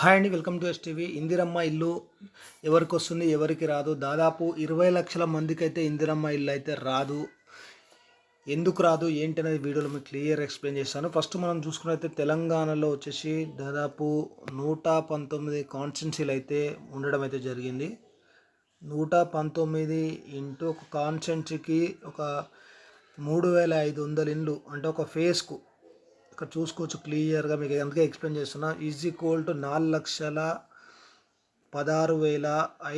Hi అండి welcome to STV. Indiramma ఇల్లు ఎవరికి వస్తుంది ఎవరికి రాదు? దాదాపు ఇరవై లక్షల మందికి అయితే ఇందిరమ్మ ఇల్లు అయితే రాదు. ఎందుకు రాదు ఏంటి అనేది వీడియోలో మీకు క్లియర్ ఎక్స్ప్లెయిన్ చేస్తాను. ఫస్ట్ మనం చూసుకున్నైతే తెలంగాణలో వచ్చేసి దాదాపు నూట పంతొమ్మిది కాన్స్టెన్సీలు అయితే ఉండడం అయితే జరిగింది. నూట పంతొమ్మిది ఇంటూ ఒక కాన్స్టెన్సీకి ఒక మూడు వేల ఐదు వందల ఇండ్లు అంటే ఒక ఫేస్కు ఇక్కడ చూసుకోవచ్చు క్లియర్గా మీకు అందుకే ఎక్స్ప్లెయిన్ చేస్తున్నా. ఈజ్ ఈక్వల్ టు నాలుగు లక్షల పదహారు వేల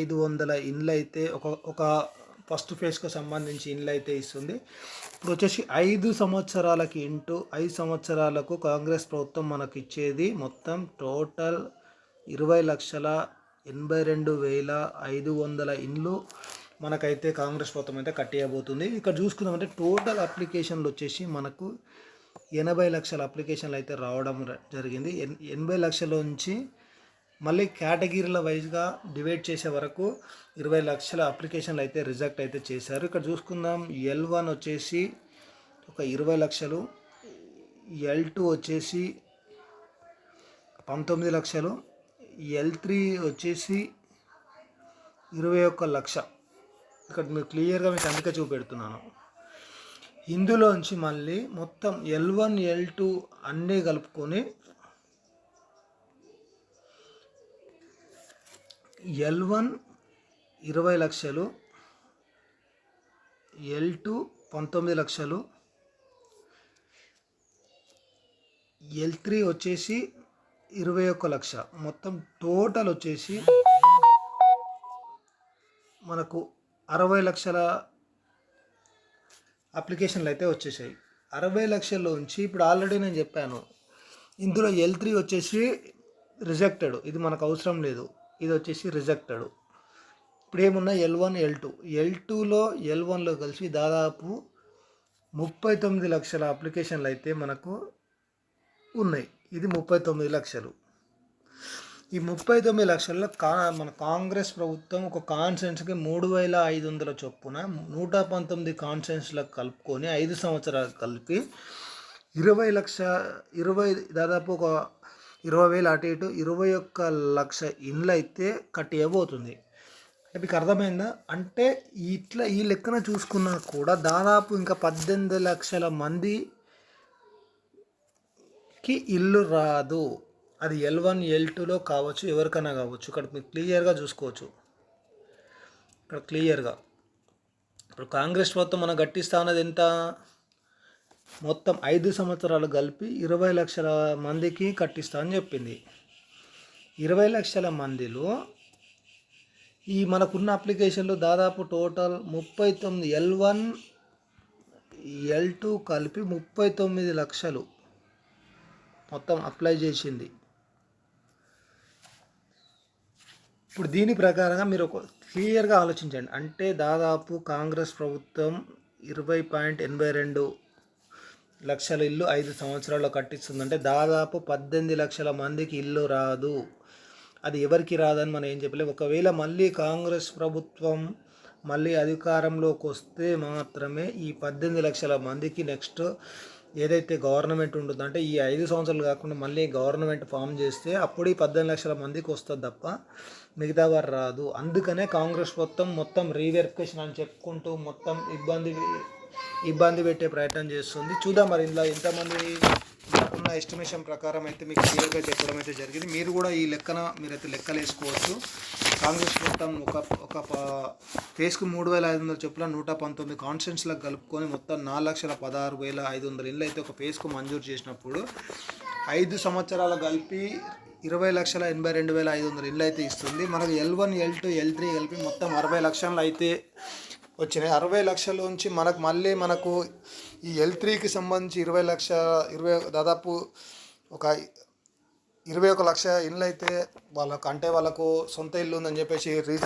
ఐదు వందల ఇండ్లు అయితే ఒక ఒక ఫస్ట్ ఫేజ్కి సంబంధించి ఇండ్లు అయితే ఇస్తుంది. ఇప్పుడు వచ్చేసి ఐదు సంవత్సరాలకి ఇంటూ ఐదు సంవత్సరాలకు కాంగ్రెస్ ప్రభుత్వం మనకి ఇచ్చేది మొత్తం టోటల్ ఇరవై లక్షల ఎనభై రెండు వేల ఐదు వందల ఇండ్లు మనకైతే కాంగ్రెస్ ప్రభుత్వం అయితే కట్టేయబోతుంది. ఇక్కడ చూసుకుందామంటే టోటల్ అప్లికేషన్లు వచ్చేసి మనకు ఎనభై లక్షల అప్లికేషన్లు అయితే రావడం జరిగింది. ఎన్ ఎనభై లక్షల నుంచి మళ్ళీ కేటగిరీల వైజ్గా డివైడ్ చేసే వరకు ఇరవై లక్షల అప్లికేషన్లు అయితే రిజెక్ట్ అయితే చేశారు. ఇక్కడ చూసుకుందాం. ఎల్ వన్ వచ్చేసి ఒక ఇరవై లక్షలు ఎల్ టూ వచ్చేసి పంతొమ్మిది లక్షలు ఎల్ త్రీ వచ్చేసి ఇరవై ఒక్క లక్ష. ఇక్కడ మీరు క్లియర్గా మీకు అందుకే చూపెడుతున్నాను. ఇందులోంచి మళ్ళీ మొత్తం ఎల్ వన్ ఎల్ టూ అన్నీ కలుపుకొని ఎల్ వన్ ఇరవై లక్షలు ఎల్ టూ పంతొమ్మిది లక్షలు ఎల్ త్రీ వచ్చేసి ఇరవై ఒక్క లక్ష. మొత్తం టోటల్ వచ్చేసి మనకు అరవై లక్షల అప్లికేషన్లు అయితే వచ్చేసాయి. అరవై లక్షల్లో ఉంచి ఇప్పుడు ఆల్రెడీ నేను చెప్పాను. ఇందులో ఎల్ త్రీ వచ్చేసి రిజెక్టెడ్ ఇది మనకు అవసరం లేదు. ఇది వచ్చేసి రిజెక్టెడ్ ఇప్పుడు ఏమున్నా L one L two L టూలో ఎల్ వన్లో కలిసి దాదాపు ముప్పై తొమ్మిది లక్షల అప్లికేషన్లు అయితే మనకు ఉన్నాయి. ఇది ముప్పై తొమ్మిది లక్షలు. ఈ ముప్పై తొమ్మిది లక్షల్లో కా మన కాంగ్రెస్ ప్రభుత్వం ఒక కాన్సెన్స్కి మూడు వేల ఐదు వందల చొప్పున నూట పంతొమ్మిది కాన్సెన్స్లకు కలుపుకొని ఐదు సంవత్సరాలు కలిపి ఇరవై లక్ష ఇరవై దాదాపు ఒక ఇరవై వేలు అటు ఇటు ఇరవై ఒక్క లక్ష ఇండ్లు అయితే కట్టియబోతుంది. మీకు అర్థమైందా? అంటే ఇట్లా ఈ లెక్కన చూసుకున్నా కూడా దాదాపు ఇంకా పద్దెనిమిది లక్షల మందికి ఇల్లు రాదు. అది ఎల్ వన్ ఎల్ టూలో కావచ్చు ఎవరికైనా కావచ్చు. ఇక్కడ మీరు క్లియర్గా చూసుకోవచ్చు. ఇక్కడ క్లియర్గా ఇప్పుడు కాంగ్రెస్ ప్రభుత్వం మనం గట్టిస్తా ఉన్నది ఎంత? మొత్తం ఐదు సంవత్సరాలు కలిపి ఇరవై లక్షల మందికి కట్టిస్తా అని చెప్పింది. ఇరవై లక్షల మందిలో ఈ మనకున్న అప్లికేషన్లు దాదాపు టోటల్ ముప్పై తొమ్మిది ఎల్ వన్ ఎల్ టూ కలిపి ముప్పై తొమ్మిది లక్షలు మొత్తం అప్లై చేసింది. ఇప్పుడు దీని ప్రకారంగా మీరు ఒక క్లియర్గా ఆలోచించండి. అంటే దాదాపు కాంగ్రెస్ ప్రభుత్వం ఇరవై పాయింట్ ఎనభై రెండు లక్షల ఇల్లు ఐదు సంవత్సరాల్లో కట్టిస్తుందంటే దాదాపు పద్దెనిమిది లక్షల మందికి ఇల్లు రాదు. అది ఎవరికి రాదని మనం ఏం చెప్పలేదు ఒకవేళ మళ్ళీ కాంగ్రెస్ ప్రభుత్వం మళ్ళీ అధికారంలోకి వస్తే మాత్రమే ఈ పద్దెనిమిది లక్షల మందికి నెక్స్ట్ ఏదైతే గవర్నమెంట్ ఉంటుందో అంటే ఈ ఐదు సంవత్సరాలు కాకుండా మళ్ళీ గవర్నమెంట్ ఫామ్ చేస్తే అప్పుడు ఈ పద్దెనిమిది లక్షల మందికి వస్తుంది తప్ప మిగతా వారు రాదు. అందుకనే కాంగ్రెస్ మొత్తం మొత్తం రీవెరిఫికేషన్ అని చెప్పుకుంటూ మొత్తం ఇబ్బంది ఇబ్బంది పెట్టే ప్రయత్నం చేస్తుంది. చూద్దాం మరి ఇందులో ఎంతమంది ఉన్న ఎస్టిమేషన్ ప్రకారం అయితే మీకు క్లియర్గా చెప్పడం అయితే జరిగింది. మీరు కూడా ఈ లెక్కన మీరైతే లెక్కలు వేసుకోవచ్చు. కాంగ్రెస్ మొత్తం ఒక ఒక ఫేస్కు మూడు వేల ఐదు వందల చొప్పున నూట పంతొమ్మిది కాన్స్టిట్యూన్స్లకు కలుపుకొని మొత్తం నాలుగు లక్షల పదహారు వేల ఐదు వందల ఇళ్ళు అయితే ఒక ఫేస్కు మంజూరు చేసినప్పుడు ఐదు సంవత్సరాలు కలిపి ఇరవై లక్షల ఎనభై రెండు వేల ఐదు వందల ఇళ్ళు అయితే ఇస్తుంది. మనకు L one L two L three కలిపి మొత్తం అరవై లక్షలు అయితే వచ్చినాయి. అరవై లక్షలోంచి మనకు మళ్ళీ మనకు ఈ ఎల్ త్రీకి సంబంధించి ఇరవై లక్ష ఇరవై దాదాపు ఒక ఇరవై ఒక లక్ష ఇల్లు అయితే వాళ్ళకు అంటే వాళ్ళకు సొంత ఇల్లు ఉందని చెప్పేసి రీజన్